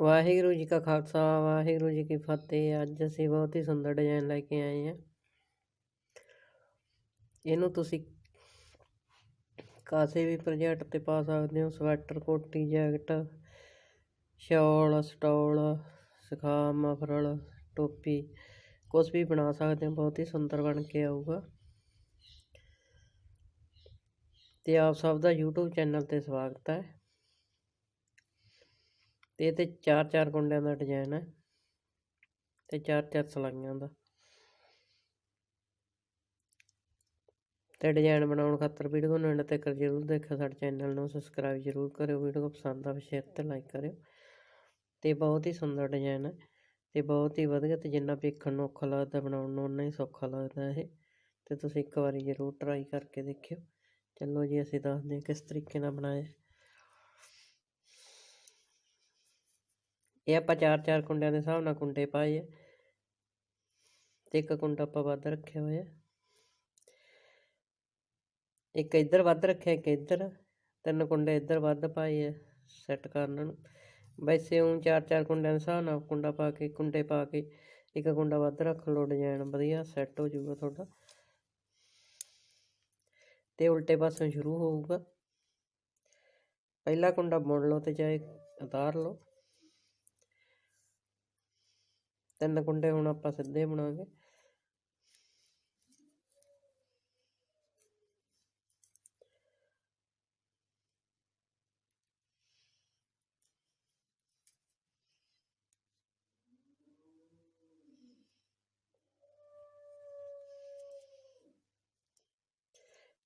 ਵਾਹਿਗੁਰੂ ਜੀ ਕਾ ਖਾਲਸਾ, ਵਾਹਿਗੁਰੂ ਜੀ ਕੀ ਫਤਿਹ। ਅੱਜ ਅਸੀਂ ਬਹੁਤ ਹੀ ਸੁੰਦਰ ਡਿਜ਼ਾਈਨ ਲੈ ਕੇ ਆਏ ਹਾਂ। ਇਹਨੂੰ ਤੁਸੀਂ ਕਾਸੇ ਵੀ ਪ੍ਰੋਜੈਕਟ ਤੇ ਪਾ ਸਕਦੇ ਹੋ। ਸਵੈਟਰ, ਕੋਟੀ, ਜੈਕਟ, ਸ਼ਾਲ, ਸਟੋਲ, ਸਖਾ, ਮਫਰਲ, ਟੋਪੀ ਕੁਝ ਵੀ ਬਣਾ ਸਕਦੇ ਹੋ। ਬਹੁਤ ਹੀ ਸੁੰਦਰ ਬਣ ਕੇ ਆਊਗਾ। ਤੇ ਆਪ ਸਭ ਦਾ YouTube ਚੈਨਲ ਤੇ ਸਵਾਗਤ ਹੈ। ਤੇ ਇਹ ਤੇ ਚਾਰ ਚਾਰ ਕੁੰਡਿਆਂ ਦਾ ਡਿਜ਼ਾਈਨ ਹੈ ਤੇ ਚਾਰ ਚਾਰ ਸਲਾਈਆਂ ਦਾ। ਤੇ ਡਿਜ਼ਾਈਨ ਬਣਾਉਣ ਖਾਤਰ ਵੀਡੀਓ ਨੂੰ ਐਂਡ ਤੱਕ ਜ਼ਰੂਰ ਦੇਖਿਓ, ਸਾਡੇ ਚੈਨਲ ਨੂੰ ਸਬਸਕ੍ਰਾਈਬ ਜ਼ਰੂਰ ਕਰਿਓ, ਵੀਡੀਓ ਪਸੰਦ ਆਵੇ ਸ਼ੇਅਰ ਤੇ ਲਾਈਕ ਕਰਿਓ। ਤੇ ਬਹੁਤ ਹੀ ਸੁੰਦਰ ਡਿਜ਼ਾਈਨ ਹੈ ਤੇ ਬਹੁਤ ਹੀ ਵਧੀਆ ਤੇ ਜਿੰਨਾ ਵੇਖਣ ਨੂੰ ਔਖਾ ਲੱਗਦਾ, ਬਣਾਉਣ ਨੂੰ ਉਨਾ ਹੀ ਸੌਖਾ ਲੱਗਦਾ ਇਹ। ਤੇ ਤੁਸੀਂ ਇੱਕ ਵਾਰੀ ਜ਼ਰੂਰ ਟਰਾਈ ਕਰਕੇ ਦੇਖਿਓ। ਚਲੋ ਜੀ, ਅਸੀਂ ਦੱਸਦੇ ਹਾਂ ਕਿਸ ਤਰੀਕੇ ਨਾਲ ਬਣਾਇਆ। ਇਹ ਆਪਾਂ ਚਾਰ ਚਾਰ ਕੁੰਡਿਆਂ ਦੇ ਹਿਸਾਬ ਨਾਲ ਕੁੰਡੇ ਪਾਏ ਆ। ਤੇ ਇੱਕ ਕੁੰਡਾ ਆਪਾਂ ਵੱਧ ਰੱਖਿਆ ਹੋਇਆ। ਇੱਕ ਇੱਧਰ ਵੱਧ ਰੱਖਿਆ, ਇੱਕ ਇੱਧਰ। ਤਿੰਨ ਕੁੰਡੇ ਇੱਧਰ ਵੱਧ ਪਾਏ ਆ ਸੈੱਟ ਕਰਨ ਨੂੰ। ਵੈਸੇ ਉਹ ਚਾਰ ਚਾਰ ਕੁੰਡਿਆਂ ਦੇ ਹਿਸਾਬ ਨਾਲ ਕੁੰਡਾ ਪਾ ਕੇ, ਕੁੰਡੇ ਪਾ ਕੇ ਇੱਕ ਕੁੰਡਾ ਵੱਧ ਰੱਖ ਲਓ ਡਿਜ਼ਾਈਨ ਵਧੀਆ ਸੈੱਟ ਹੋ ਜਾਊਗਾ ਤੁਹਾਡਾ। ਤੇ ਉਲਟੇ ਪਾਸੋਂ ਸ਼ੁਰੂ ਹੋਊਗਾ। ਪਹਿਲਾ ਕੁੰਡਾ ਮੁੜ ਲਓ ਤੇ ਚਾਹੇ ਉਤਾਰ ਲਓ। ਤਿੰਨ ਕੁੰਡੇ ਹੁਣ ਆਪਾਂ ਸਿੱਧੇ ਬਣਾਵਾਂਗੇ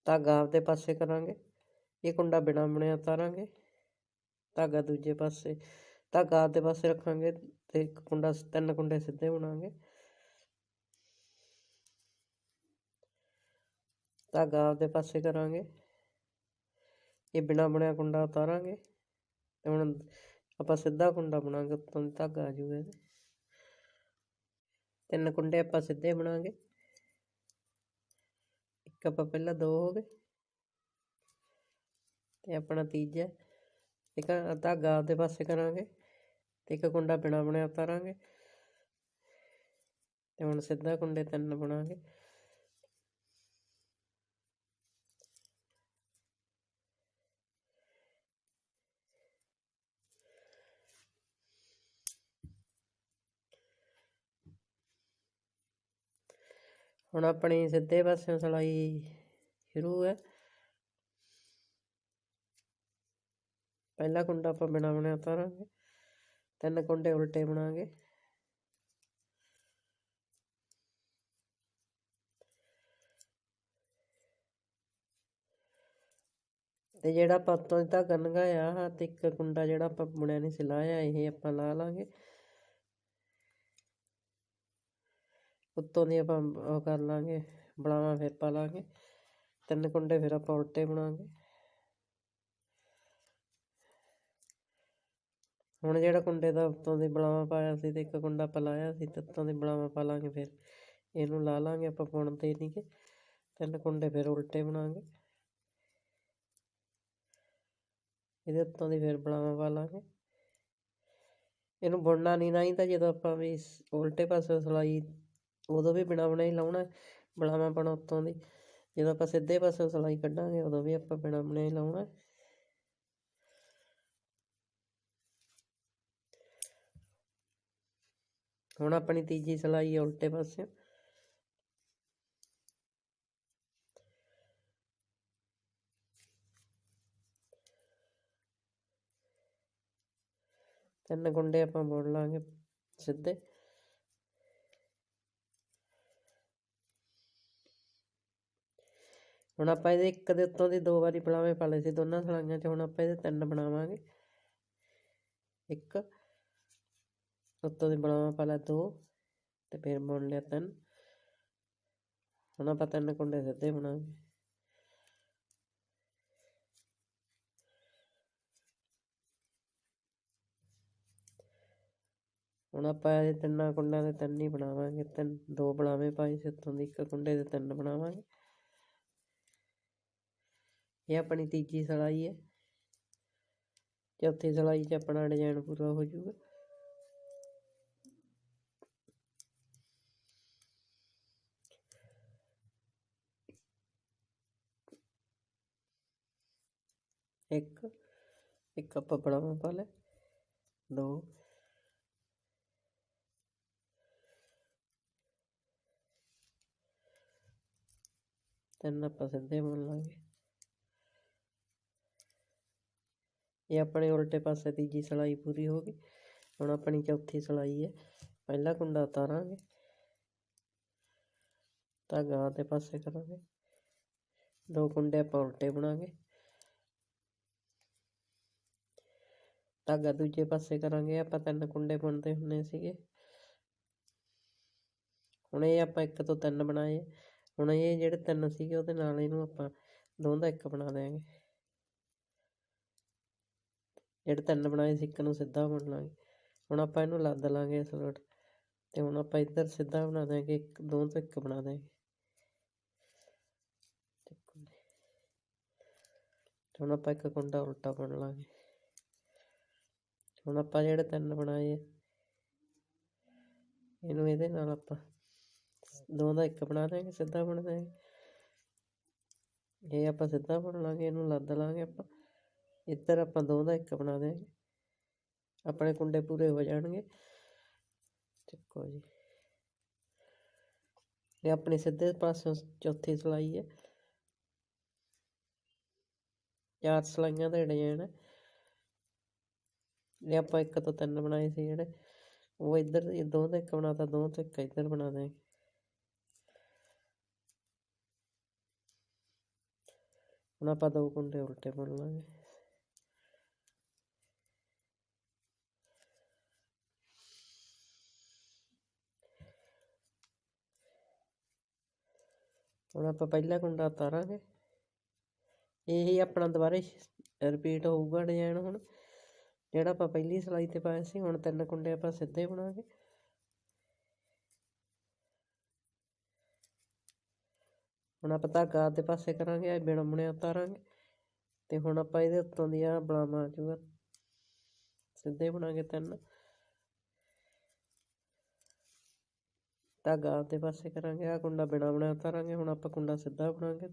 ਧਾਗਾ ਆਪਦੇ ਪਾਸੇ ਕਰਾਂਗੇ। ਇਹ ਕੁੰਡਾ ਬਿਨਾ ਬੁਣਿਆ ਉਤਾਰਾਂਗੇ। ਧਾਗਾ ਦੂਜੇ ਪਾਸੇ, ਧਾਗਾ ਆਪਦੇ ਪਾਸੇ ਰੱਖਾਂਗੇ। ਤੇ ਇੱਕ ਕੁੰਡਾ ਤਿੰਨ ਕੁੰਡੇ ਸਿੱਧੇ ਬਣਾਵਾਂਗੇ ਧਾਗਾ ਆਪਦੇ ਪਾਸੇ ਕਰਾਂਗੇ। ਇਹ ਬਿਨਾ ਬੁਣਿਆ ਕੁੰਡਾ ਉਤਾਰਾਂਗੇ ਤੇ ਹੁਣ ਆਪਾਂ ਸਿੱਧਾ ਕੁੰਡਾ ਬਣਾਵਾਂਗੇ ਉੱਤੋਂ ਧਾਗਾ ਆ ਜੂਗਾ ਇਹਦੇ। ਤਿੰਨ ਕੁੰਡੇ ਆਪਾਂ ਸਿੱਧੇ ਬਣਾਵਾਂਗੇ ਇੱਕ ਆਪਾਂ ਪਹਿਲਾਂ ਦੋ ਹੋ ਗਏ। ਤੇ ਆਪਣਾ ਤੀਜਾ, ਇੱਕ ਧਾਗਾ ਆਪਦੇ ਪਾਸੇ ਕਰਾਂਗੇ। ਤੇ ਇੱਕ ਕੁੰਡਾ ਬਿਨਾ ਬਣਿਆ ਉਤਾਰਾਂਗੇ ਤੇ ਹੁਣ ਸਿੱਧਾ ਕੁੰਡੇ ਤਿੰਨ ਬਣਾਵਾਂਗੇ ਹੁਣ ਆਪਣੀ ਸਿੱਧੇ ਪਾਸਿਓਂ ਸਲਾਈ ਸ਼ੁਰੂ ਹੈ। ਪਹਿਲਾ ਕੁੰਡਾ ਆਪਾਂ ਬਿਨਾ ਬਣਿਆ ਉਤਾਰਾਂਗੇ। ਤਿੰਨ ਕੁੰਡੇ ਉਲਟੇ ਬਣਾਵਾਂਗੇ ਤੇ ਜਿਹੜਾ ਆਪਾਂ ਉੱਤੋਂ ਦੀ ਧਾਗਾ ਲੰਘਾਇਆ ਤੇ ਇੱਕ ਕੁੰਡਾ ਜਿਹੜਾ ਆਪਾਂ ਬੁਣਿਆ ਨਹੀਂ ਸੀ ਲਾਇਆ, ਇਹ ਆਪਾਂ ਲਾ ਲਾਂਗੇ। ਉੱਤੋਂ ਦੀ ਆਪਾਂ ਉਹ ਕਰ ਲਾਂਗੇ, ਬਲਾਵਾਂ ਫਿਰ ਪਾ ਲਾਂਗੇ। ਤਿੰਨ ਕੁੰਡੇ ਫਿਰ ਆਪਾਂ ਉਲਟੇ ਬਣਾਵਾਂਗੇ ਹੁਣ ਜਿਹੜਾ ਕੁੰਡੇ ਦਾ ਉੱਤੋਂ ਦੀ ਬਲਾਵਾਂ ਪਾਇਆ ਸੀ ਤੇ ਇੱਕ ਕੁੰਡਾ ਆਪਾਂ ਲਾਇਆ ਸੀ ਤੇ ਉੱਤੋਂ ਦੀ ਬਲਾਵਾਂ ਪਾ ਲਾਂਗੇ ਫਿਰ। ਇਹਨੂੰ ਲਾ ਲਾਂਗੇ ਆਪਾਂ ਬੁਣਦੇ ਨਹੀਂ ਕਿ। ਤਿੰਨ ਕੁੰਡੇ ਫਿਰ ਉਲਟੇ ਬਣਾਵਾਂਗੇ ਇਹਦੇ ਉੱਤੋਂ ਦੀ ਫਿਰ ਬਲਾਵਾਂ ਪਾ ਲਾਂਗੇ। ਇਹਨੂੰ ਬੁਣਨਾ ਨਹੀਂ ਹੀ ਤਾਂ ਜਦੋਂ ਆਪਾਂ ਵੀ ਉਲਟੇ ਪਾਸੇ ਸਲਾਈ ਉਦੋਂ ਵੀ ਬਿਨਾ ਬੁਣਿਆ ਹੀ ਲਾਉਣਾ ਬਲਾਵਾਂ ਪਾਉਣਾ ਉੱਤੋਂ ਦੀ। ਜਦੋਂ ਆਪਾਂ ਸਿੱਧੇ ਪਾਸੇ ਸਲਾਈ ਕੱਢਾਂਗੇ ਉਦੋਂ ਵੀ ਆਪਾਂ ਬਿਨਾ ਬੁਣਿਆ ਹੀ ਲਾਉਣਾ ਹੁਣ ਆਪਣੀ ਤੀਜੀ ਸਲਾਈ ਉਲਟੇ ਪਾਸੇ ਤਿੰਨ ਗੁੰਡੇ ਆਪਾਂ ਬੁਣ ਲਾਂਗੇ ਸਿੱਧੇ। ਹੁਣ ਆਪਾਂ ਇਹਦੇ ਇੱਕ ਦੇ ਉੱਤੋਂ ਦੀ ਦੋ ਵਾਰੀ ਬਲਾਵੇਂ ਪਾ ਲਏ ਸੀ, ਦੋਨਾਂ ਸਲਾਈਆਂ 'ਚ ਹੁਣ ਆਪਾਂ ਇਹਦੇ ਤਿੰਨ ਬਣਾਵਾਂਗੇ। ਇੱਕ। ਉੱਤੋਂ ਦੀ ਬਲਾਵਾਂ ਪਹਿਲਾਂ ਦੋ ਤੇ ਫਿਰ ਬੁਣ ਲਿਆ ਤਿੰਨ ਹੁਣ ਆਪਾਂ ਤਿੰਨ ਕੁੰਡੇ ਸਿੱਧੇ ਬਣਾਵਾਂਗੇ ਹੁਣ ਆਪਾਂ ਇਹ ਤਿੰਨਾਂ ਕੁੰਡਾਂ ਦੇ ਤਿੰਨ ਹੀ ਬਣਾਵਾਂਗੇ ਤਿੰਨ ਦੋ ਬਲਾਵੇਂ ਪਾਏ ਸੀ ਉੱਤੋਂ ਦੀ ਇੱਕ ਕੁੰਡੇ ਦੇ ਤਿੰਨ ਬਣਾਵਾਂਗੇ ਇਹ ਆਪਣੀ ਤੀਜੀ ਸਲਾਈ ਹੈ ਚੌਥੀ ਸਲਾਈ 'ਚ ਆਪਣਾ ਡਿਜ਼ਾਈਨ ਪੂਰਾ ਹੋ ਜਾਊਗਾ ਇੱਕ ਇੱਕ ਆਪਾਂ ਬੜਾਵਾਂ ਪਾ ਲੈ। ਦੋ। ਤਿੰਨ ਆਪਾਂ ਸਿੱਧੇ ਬੁਣ ਲਾਂਗੇ। ਇਹ ਆਪਣੇ ਉਲਟੇ ਪਾਸੇ ਤੀਜੀ ਸਲਾਈ ਪੂਰੀ ਹੋ ਗਈ। ਹੁਣ ਆਪਣੀ ਚੌਥੀ ਸਲਾਈ ਹੈ। ਪਹਿਲਾ ਕੁੰਡਾ ਉਤਾਰਾਂਗੇ। ਧਾਗਾ ਦੇ ਪਾਸੇ ਕਰਾਂਗੇ। ਦੋ ਕੁੰਡੇ ਆਪਾਂ ਉਲਟੇ ਬਣਾਂਗੇ। ਧਾਗਾ ਦੂਜੇ ਪਾਸੇ ਕਰਾਂਗੇ, ਆਪਾਂ ਤਿੰਨ ਕੁੰਡੇ ਬੁਣਦੇ ਹੁੰਨੇ ਸੀਗੇ। ਹੁਣ ਇਹ ਆਪਾਂ ਇੱਕ ਤੋਂ ਤਿੰਨ ਬਣਾਏ। ਹੁਣ ਇਹ ਜਿਹੜੇ ਤਿੰਨ ਸੀਗੇ, ਉਹਦੇ ਨਾਲ ਇਹਨੂੰ ਆਪਾਂ ਦੋ ਦਾ ਇੱਕ ਬਣਾ ਦਿਆਂਗੇ। ਜਿਹੜੇ ਤਿੰਨ ਬਣਾਏ ਸੀ, ਇੱਕ ਨੂੰ ਸਿੱਧਾ ਬੁਣ ਲਾਂਗੇ। ਹੁਣ ਆਪਾਂ ਇਹਨੂੰ ਲੱਦ ਲਾਂਗੇ ਇਸ ਤੇ ਹੁਣ ਆਪਾਂ ਇੱਧਰ ਸਿੱਧਾ ਬਣਾ ਦਿਆਂਗੇ, ਇੱਕ ਦੋ ਤੋਂ ਇੱਕ ਬਣਾ ਦਿਆਂਗੇ। ਹੁਣ ਆਪਾਂ ਇੱਕ ਕੁੰਡਾ ਉਲਟਾ ਬਣ ਲਾਂਗੇ। ਹੁਣ ਆਪਾਂ ਜਿਹੜੇ ਤਿੰਨ ਬਣਾਏ ਆ, ਇਹਨੂੰ ਇਹਦੇ ਨਾਲ ਆਪਾਂ ਦੋ ਦਾ ਇੱਕ ਬਣਾ ਦਾਂਗੇ ਸਿੱਧਾ ਬਣ ਦਾਂਗੇ ਇਹ ਆਪਾਂ ਸਿੱਧਾ ਬਣ ਲਾਂਗੇ, ਇਹਨੂੰ ਲੱਦ ਲਾਂਗੇ ਆਪਾਂ। ਇੱਧਰ ਆਪਾਂ ਦੋ ਦਾ ਇੱਕ ਬਣਾ ਦੇਾਂਗੇ ਆਪਣੇ ਕੁੰਡੇ ਪੂਰੇ ਹੋ ਜਾਣਗੇ। ਚੱਕੋ ਜੀ। ਇਹ ਆਪਣੀ ਸਿੱਧੇ ਪਾਸੋਂ ਚੌਥੀ ਸਲਾਈ ਹੈ ਚਾਰ ਸਲਾਈਆਂ ਦਾ ਡਿਜ਼ਾਈਨ ਹੈ ਇਹ ਆਪਾਂ ਇੱਕ ਤੋਂ ਤਿੰਨ ਬਣਾਏ ਸੀ ਜਿਹੜੇ, ਉਹ ਇੱਧਰ ਇਹ ਦੋ ਦਾ ਇੱਕ ਬਣਾਤਾ, ਦੋ ਤੋਂ ਇੱਕ ਇੱਧਰ ਬਣਾ ਦਾਂਗੇ ਹੁਣ ਆਪਾਂ ਦੋ ਕੁੰਡੇ ਉਲਟੇ ਬੁਣ ਲਾਂਗੇ। ਹੁਣ ਆਪਾਂ ਪਹਿਲਾ ਕੁੰਡਾ ਉਤਾਰਾਂਗੇ। ਇਹੀ ਆਪਣਾ ਦੁਬਾਰੇ ਰਿਪੀਟ ਹੋਊਗਾ ਡਿਜ਼ਾਈਨ ਹੁਣ। ਜਿਹੜਾ ਆਪਾਂ ਪਹਿਲੀ ਸਲਾਈ ਤੇ ਪਾਇਆ ਸੀ, ਹੁਣ ਤਿੰਨ ਕੁੰਡੇ ਆਪਾਂ ਸਿੱਧੇ ਬਣਾਵਾਂਗੇ ਹੁਣ ਆਪਾਂ ਧਾਗਾ ਦੇ ਪਾਸੇ ਕਰਾਂਗੇ ਬਿਨ ਬੁਣਿਆ ਉਤਾਰਾਂਗੇ। ਤੇ ਹੁਣ ਆਪਾਂ ਇਹਦੇ ਉੱਤੋਂ ਦੀ ਆ ਬਲਾਮਾ ਆ ਜਾਊਗਾ। ਸਿੱਧੇ ਬਣਾਗੇ ਤਿੰਨ। ਧਾਗਾ ਦੇ ਪਾਸੇ ਕਰਾਂਗੇ ਆ ਕੁੰਡਾ ਬਿਨਾ ਬਣਿਆ ਉਤਾਰਾਂਗੇ, ਹੁਣ ਆਪਾਂ ਕੁੰਡਾ ਸਿੱਧਾ ਬਣਾਵਾਂਗੇ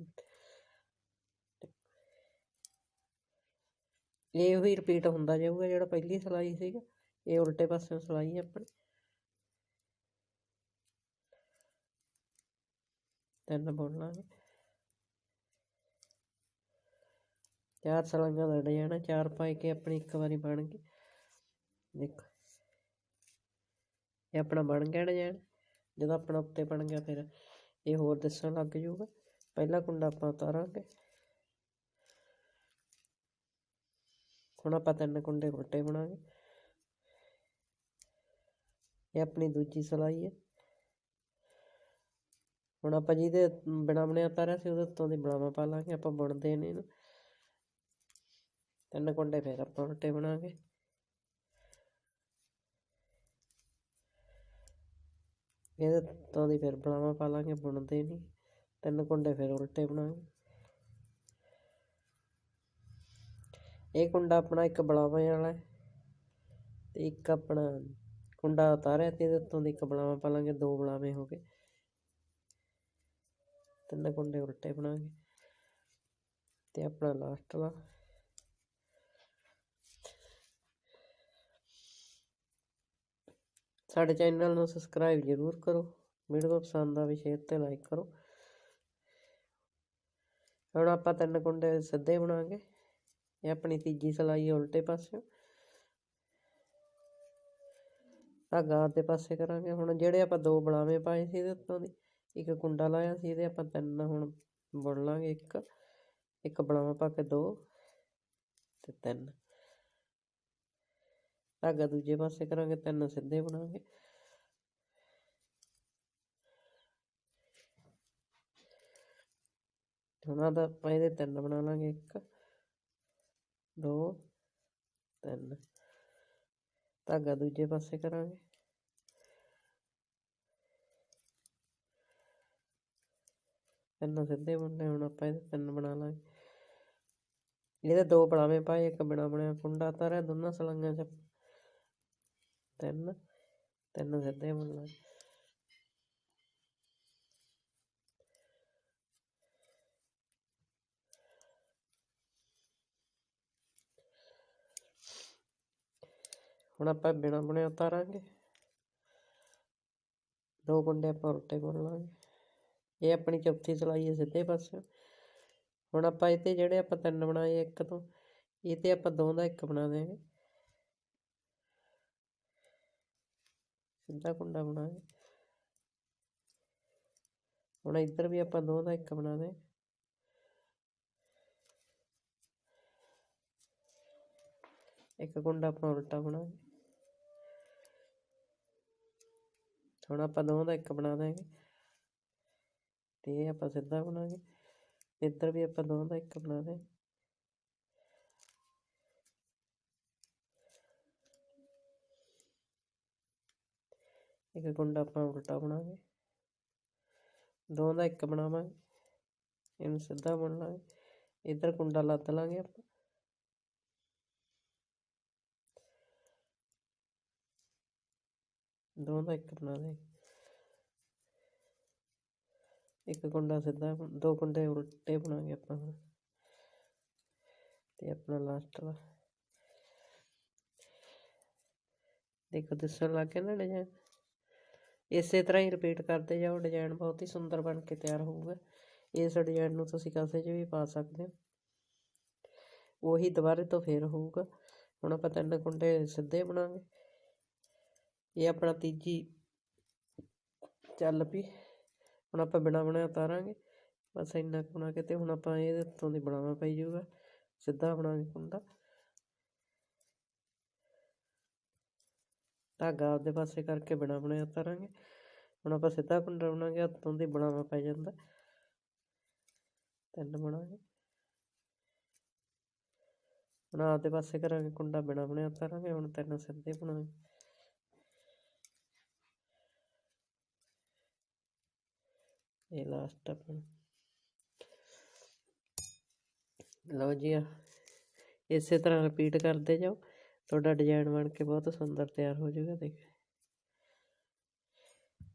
ਇਹ ਉਹੀ ਰਿਪੀਟ ਹੁੰਦਾ ਜਾਊਗਾ ਜਿਹੜਾ ਪਹਿਲੀ ਸਲਾਈ ਸੀਗਾ। ਇਹ ਉਲਟੇ ਪਾਸੇ ਸਲਾਈ ਹੈ ਆਪਣੀ। ਤਿੰਨ ਬੁਣ ਚਾਰ ਸਲਾਈਆਂ ਦਾ ਜਾਣਾ, ਚਾਰ ਪਾਈ ਕੇ ਆਪਣੀ ਇੱਕ ਵਾਰੀ ਬਣ ਗਈ। ਦੇਖੋ। ਇਹ ਆਪਣਾ ਬਣ ਗਿਆ ਡਿਜ਼ਾਈਨ ਜਦੋਂ ਆਪਣਾ ਉੱਤੇ ਬਣ ਗਿਆ ਫਿਰ ਇਹ ਹੋਰ ਦੱਸਣ ਲੱਗ ਜਾਊਗਾ। ਪਹਿਲਾ ਕੁੰਡਾ ਆਪਾਂ ਉਤਾਰਾਂਗੇ। ਹੁਣ ਆਪਾਂ ਤਿੰਨ ਕੁੰਡੇ ਉਲਟੇ ਬਣਾਂਗੇ। ਇਹ ਆਪਣੀ ਦੂਜੀ ਸਲਾਈ ਹੈ। ਹੁਣ ਆਪਾਂ ਜਿਹਦੇ ਬਿਨਾ ਬਣਿਆ ਉਤਾਰਿਆ ਸੀ, ਉਹਦੇ ਉੱਤੋਂ ਦੀ ਬਲਾਵਾ ਪਾ ਲਾਂਗੇ, ਆਪਾਂ ਬੁਣਦੇ ਨੇ ਇਹਨੂੰ। ਤਿੰਨ ਕੁੰਡੇ ਫਿਰ ਆਪਾਂ ਉਲਟੇ ਬਣਾਂਗੇ। ਇਹਦੇ ਉੱਤੋਂ ਦੀ ਫਿਰ ਬਲਾਵਾ ਪਾ ਲਾਂਗੇ, ਬੁਣਦੇ ਨਹੀਂ ਤਿੰਨ ਕੁੰਡੇ ਫਿਰ ਉਲਟੇ ਬਣਾਂਗੇ। ਇਹ ਕੁੰਡਾ ਆਪਣਾ ਇੱਕ ਬਲਾਵੇਂ ਵਾਲਾ ਹੈ ਤੇ ਇੱਕ ਆਪਣਾ ਕੁੰਡਾ ਉਤਾਰਿਆ ਤੇ ਇਹਦੇ ਉੱਤੋਂ ਦੀ ਇੱਕ ਬਲਾਵਾ ਪਾ ਲਾਂਗੇ, ਦੋ ਬਲਾਵੇਂ ਹੋ ਗਏ। ਤਿੰਨ ਕੁੰਡੇ ਉਲਟੇ ਬਣਾਂਗੇ ਤੇ ਆਪਣਾ ਲਾਸਟ ਵਾਲਾ। ਸਾਡੇ ਚੈਨਲ ਨੂੰ ਸਬਸਕ੍ਰਾਈਬ ਜ਼ਰੂਰ ਕਰੋ ਵੀਡੀਓ ਪਸੰਦ ਆਵੇ ਸ਼ੇਅਰ ਤੇ ਲਾਈਕ ਕਰੋ। ਹੁਣ ਆਪਾਂ ਤਿੰਨ ਕੁੰਡੇ ਸਿੱਧੇ ਬਣਾਵਾਂਗੇ ਇਹ ਆਪਣੀ ਤੀਜੀ ਸਲਾਈ ਉਲਟੇ ਪਾਸੇ ਧਾਗਾ ਦੇ ਪਾਸੇ ਕਰਾਂਗੇ। ਹੁਣ ਜਿਹੜੇ ਆਪਾਂ ਦੋ ਬਲਾਵੇਂ ਪਾਏ ਸੀ ਇਹਦੇ ਉੱਤੋਂ ਦੀ, ਇੱਕ ਕੁੰਡਾ ਲਾਇਆ ਸੀ ਇਹਦੇ ਆਪਾਂ ਤਿੰਨ, ਹੁਣ ਬੁਣ ਲਾਂਗੇ ਇੱਕ। ਇੱਕ ਬਲਾਵਾਂ ਪਾ ਕੇ ਦੋ ਤੇ ਤਿੰਨ। ਧਾਗਾ ਦੂਜੇ ਪਾਸੇ ਕਰਾਂਗੇ, ਤਿੰਨ ਸਿੱਧੇ ਬਣਾਵਾਂਗੇ। ਉਹਨਾਂ ਦਾ ਆਪਾਂ ਇਹਦੇ ਤਿੰਨ ਬਣਾ ਲਾਂਗੇ ਇੱਕ। ਦੋ, ਤਿੰਨ। ਧਾਗਾ ਦੂਜੇ ਪਾਸੇ ਕਰਾਂਗੇ। ਤਿੰਨ ਸਿੱਧੇ ਬਣਨੇ, ਹੁਣ ਆਪਾਂ ਇਹਦੇ ਤਿੰਨ ਬਣਾ ਲਾਂਗੇ। ਇਹਦੇ ਦੋ ਬਲਾਵੇਂ ਪਾਏ ਇੱਕ ਬਿਨਾ ਬਣਿਆ ਕੁੰਡਾ ਤਾਰਿਆ ਦੋਨਾਂ ਸਲਾਈਆਂ 'ਚ ਤਿੰਨ ਤਿੰਨ ਸਿੱਧੇ ਬਣ ਲਾਂਗੇ। ਹੁਣ ਆਪਾਂ ਬਿਨਾ ਬੁਣੇ ਉਤਾਰਾਂਗੇ। ਦੋ ਕੁੰਡੇ ਆਪਾਂ ਉਲਟੇ ਬੁਣ ਲਾਂਗੇ। ਇਹ ਆਪਣੀ ਚੌਥੀ ਸਿਲਾਈ ਹੈ ਸਿੱਧੇ ਪਾਸੇ ਹੁਣ ਆਪਾਂ ਇਹ ਤੇ ਜਿਹੜੇ ਆਪਾਂ ਤਿੰਨ ਬਣਾਏ ਇੱਕ ਤੋਂ ਇਹ ਤੇ ਆਪਾਂ ਦੋ ਦਾ ਇੱਕ ਬਣਾ ਦੇਵਾਂਗੇ ਸਿੱਧਾ ਕੁੰਡਾ ਬਣਾਵਾਂਗੇ ਹੁਣ ਇੱਧਰ ਵੀ ਆਪਾਂ ਦੋ ਦਾ ਇੱਕ ਬਣਾ ਦੇ ਇੱਕ ਕੁੰਡਾ ਆਪਾਂ ਉਲਟਾ ਬਣਾਵਾਂਗੇ ਹੁਣ ਆਪਾਂ ਦੋ ਦਾ ਇੱਕ ਬਣਾ ਦਾਂਗੇ ਤੇ ਇਹ ਆਪਾਂ ਸਿੱਧਾ ਬਣਾਵਾਂਗੇ ਇੱਧਰ ਵੀ ਆਪਾਂ ਦੋ ਦਾ ਇੱਕ ਬਣਾ ਦੇ ਇੱਕ ਕੁੰਡਾ ਆਪਾਂ ਉਲਟਾ ਬਣਾਵਾਂਗੇ ਦੋਵਾਂ ਦਾ ਇੱਕ ਬਣਾਵਾਂਗੇ। ਇਹਨੂੰ ਸਿੱਧਾ ਬੁਣ ਲਾਂਗੇ। ਇੱਧਰ ਕੁੰਡਾ ਲੱਦ ਲਾਂਗੇ ਆਪਾਂ। ਦੋ ਦਾ ਇੱਕ ਬਣਾ ਦੇ। ਇੱਕ ਕੁੰਡਾ ਸਿੱਧਾ ਬੁਣ- ਦੋ ਕੁੰਡੇ ਉਲਟੇ ਬਣਾਂਗੇ ਆਪਾਂ ਹੁਣ। ਤੇ ਆਪਣਾ ਲਾਸਟ ਵਾਲਾ। ਦੇਖੋ ਦਿਸਣ ਲੱਗ ਗਿਆ ਨਾ ਡਿਜ਼ਾਈਨ ਇਸੇ ਤਰ੍ਹਾਂ ਹੀ ਰਿਪੀਟ ਕਰਦੇ ਜਾਓ ਡਿਜ਼ਾਈਨ ਬਹੁਤ ਹੀ ਸੁੰਦਰ ਬਣ ਕੇ ਤਿਆਰ ਹੋਊਗਾ। ਇਸ ਡਿਜ਼ਾਈਨ ਨੂੰ ਤੁਸੀਂ ਕਾਸੇ 'ਚ ਵੀ ਪਾ ਸਕਦੇ ਹੋ। ਉਹੀ ਦੁਬਾਰੇ ਤੋਂ ਫੇਰ ਹੋਊਗਾ। ਹੁਣ ਆਪਾਂ ਤਿੰਨ ਕੁੰਡੇ ਸਿੱਧੇ ਬਣਾਵਾਂਗੇ। ਇਹ ਆਪਣਾ ਤੀਜੀ ਚੱਲ ਪਈ। ਹੁਣ ਆਪਾਂ ਬਿਨਾ ਬਣਾਇਆ ਉਤਾਰਾਂਗੇ। ਬਸ ਇੰਨਾ ਕੁ ਬਣਾ ਕੇ ਤੇ ਹੁਣ ਆਪਾਂ ਇਹਦੇ ਉੱਤੋਂ ਦੀ ਬਣਾਉਣਾ ਪਈ ਜਾਊਗਾ। ਸਿੱਧਾ ਬਣਾਵਾਂਗੇ ਕੁੰਡਾ। ਧਾਗਾ ਆਪਦੇ ਪਾਸੇ ਕਰਕੇ ਬਿਨਾ ਬਣਾਇਆ ਉਤਾਰਾਂਗੇ। ਹੁਣ ਆਪਾਂ ਸਿੱਧਾ ਕੁੰਡਾ ਬਣਾਵਾਂਗੇ ਉੱਤੋਂ ਦੀ ਬਣਾਉਣਾ ਪੈ ਜਾਂਦਾ। ਤਿੰਨ ਬਣਾਵਾਂਗੇ ਹੁਣ ਆਪਦੇ ਪਾਸੇ ਕਰਾਂਗੇ ਕੁੰਡਾ, ਬਿਨਾ ਬਣਾਇਆ ਉਤਾਰਾਂਗੇ। ਹੁਣ ਤਿੰਨ ਸਿੱਧੇ ਬਣਾਵਾਂਗੇ ਇਹ ਲਾਸਟ ਆਪਣਾ। ਲਓ ਜੀ ਇਸੇ ਤਰ੍ਹਾਂ ਰਿਪੀਟ ਕਰਦੇ ਜਾਓ। ਤੁਹਾਡਾ ਡਿਜ਼ਾਈਨ ਬਣ ਕੇ ਬਹੁਤ ਸੁੰਦਰ ਤਿਆਰ ਹੋ ਜਾਊਗਾ, ਦੇਖ।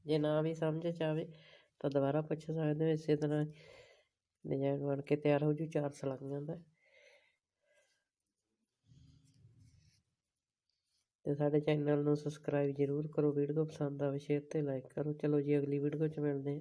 ਜੇ ਨਾ ਵੀ ਸਮਝ ਚ ਆਵੇ, ਤਾਂ ਦੁਬਾਰਾ ਪੁੱਛ ਸਕਦੇ ਹੋ, ਇਸੇ ਤਰ੍ਹਾਂ ਡਿਜ਼ਾਈਨ ਬਣ ਕੇ ਤਿਆਰ ਹੋ ਜੂ, ਚਾਰ ਸਲਾਈਆਂ ਦਾ। ਤੇ ਸਾਡੇ ਚੈਨਲ ਨੂੰ ਸਬਸਕ੍ਰਾਈਬ ਜ਼ਰੂਰ ਕਰੋ, ਵੀਡੀਓ ਪਸੰਦ ਆਵੇ ਸ਼ੇਅਰ ਤੇ ਲਾਈਕ ਕਰੋ। ਚਲੋ ਜੀ, ਅਗਲੀ ਵੀਡੀਓ 'ਚ ਮਿਲਦੇ ਹਾਂ।